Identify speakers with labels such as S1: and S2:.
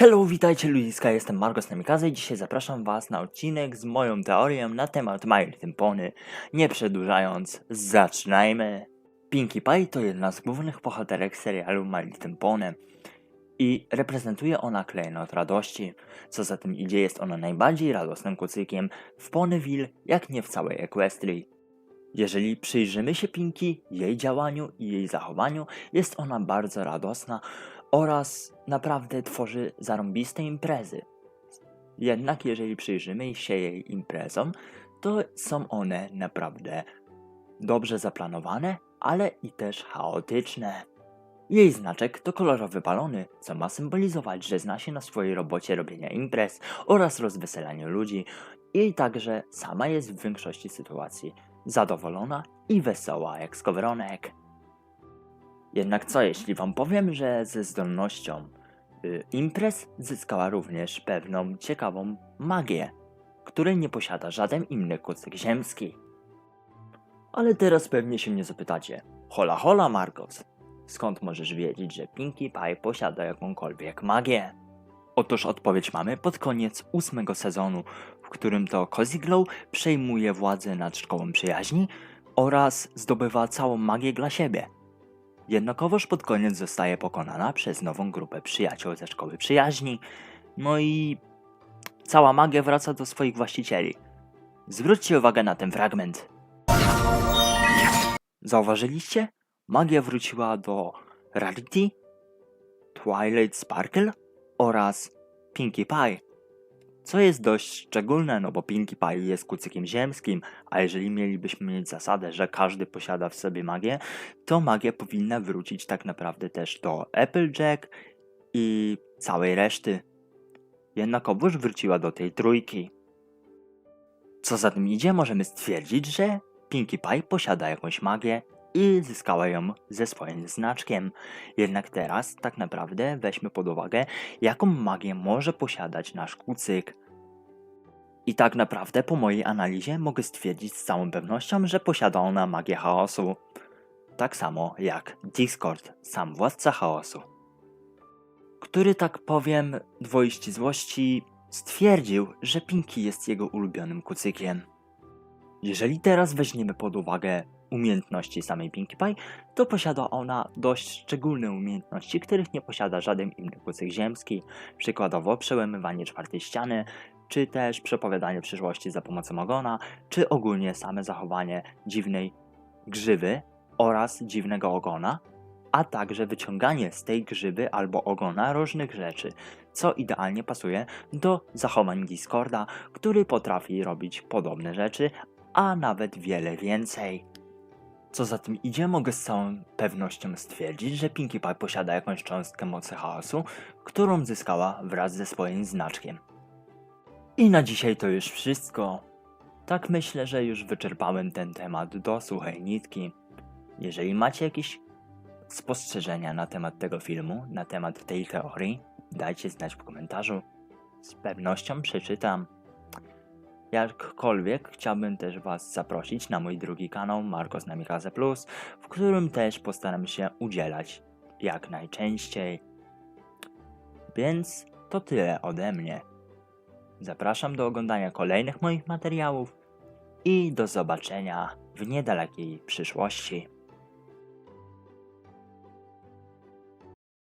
S1: Hello, witajcie ludziska, jestem Marcos Namikaze i dzisiaj zapraszam was na odcinek z moją teorią na temat My Little Pony. Nie przedłużając, zaczynajmy! Pinkie Pie to jedna z głównych bohaterek serialu My Little Pony i reprezentuje ona klejnot radości. Co za tym idzie, jest ona najbardziej radosnym kucykiem w Ponyville, jak nie w całej Equestrii. Jeżeli przyjrzymy się Pinki, jej działaniu i jej zachowaniu, jest ona bardzo radosna oraz naprawdę tworzy zarąbiste imprezy. Jednak jeżeli przyjrzymy się jej imprezom, to są one naprawdę dobrze zaplanowane, ale i też chaotyczne. Jej znaczek to kolorowe balony, co ma symbolizować, że zna się na swojej robocie robienia imprez oraz rozweselania ludzi i także sama jest w większości sytuacji zadowolona i wesoła jak skowronek. Jednak co jeśli wam powiem, że ze zdolnością y, imprez zyskała również pewną ciekawą magię, której nie posiada żaden inny kucyk ziemski. Ale teraz pewnie się mnie zapytacie, hola hola Marcos, skąd możesz wiedzieć, że Pinkie Pie posiada jakąkolwiek magię? Otóż odpowiedź mamy pod koniec ósmego sezonu, w którym to Cozy Glow przejmuje władzę nad Szkołą Przyjaźni oraz zdobywa całą magię dla siebie. Jednakowoż pod koniec zostaje pokonana przez nową grupę przyjaciół ze Szkoły Przyjaźni, no i cała magia wraca do swoich właścicieli. Zwróćcie uwagę na ten fragment. Zauważyliście? Magia wróciła do Rarity, Twilight Sparkle oraz Pinkie Pie. Co jest dość szczególne, no bo Pinkie Pie jest kucykiem ziemskim, a jeżeli mielibyśmy mieć zasadę, że każdy posiada w sobie magię, to magia powinna wrócić tak naprawdę też do Applejack i całej reszty. Jednakowoż wróciła do tej trójki. Co za tym idzie, możemy stwierdzić, że Pinkie Pie posiada jakąś magię i zyskała ją ze swoim znaczkiem. Jednak teraz tak naprawdę weźmy pod uwagę, jaką magię może posiadać nasz kucyk. I tak naprawdę po mojej analizie mogę stwierdzić z całą pewnością, że posiada ona magię chaosu. Tak samo jak Discord, sam władca chaosu. Który tak powiem dwoi ścisłości stwierdził, że Pinky jest jego ulubionym kucykiem. Jeżeli teraz weźmiemy pod uwagę umiejętności samej Pinkie Pie, to posiada ona dość szczególne umiejętności, których nie posiada żaden inny kucyk ziemski, przykładowo przełamywanie czwartej ściany, czy też przepowiadanie przyszłości za pomocą ogona, czy ogólnie same zachowanie dziwnej grzywy oraz dziwnego ogona, a także wyciąganie z tej grzywy albo ogona różnych rzeczy, co idealnie pasuje do zachowań Discorda, który potrafi robić podobne rzeczy, a nawet wiele więcej. Co za tym idzie, mogę z całą pewnością stwierdzić, że Pinkie Pie posiada jakąś cząstkę mocy chaosu, którą zyskała wraz ze swoim znaczkiem. I na dzisiaj to już wszystko. Tak myślę, że już wyczerpałem ten temat do suchej nitki. Jeżeli macie jakieś spostrzeżenia na temat tego filmu, na temat tej teorii, dajcie znać w komentarzu. Z pewnością przeczytam. Jakkolwiek chciałbym też Was zaprosić na mój drugi kanał Marcos Namikaze Plus, w którym też postaram się udzielać jak najczęściej. Więc to tyle ode mnie. Zapraszam do oglądania kolejnych moich materiałów i do zobaczenia w niedalekiej przyszłości.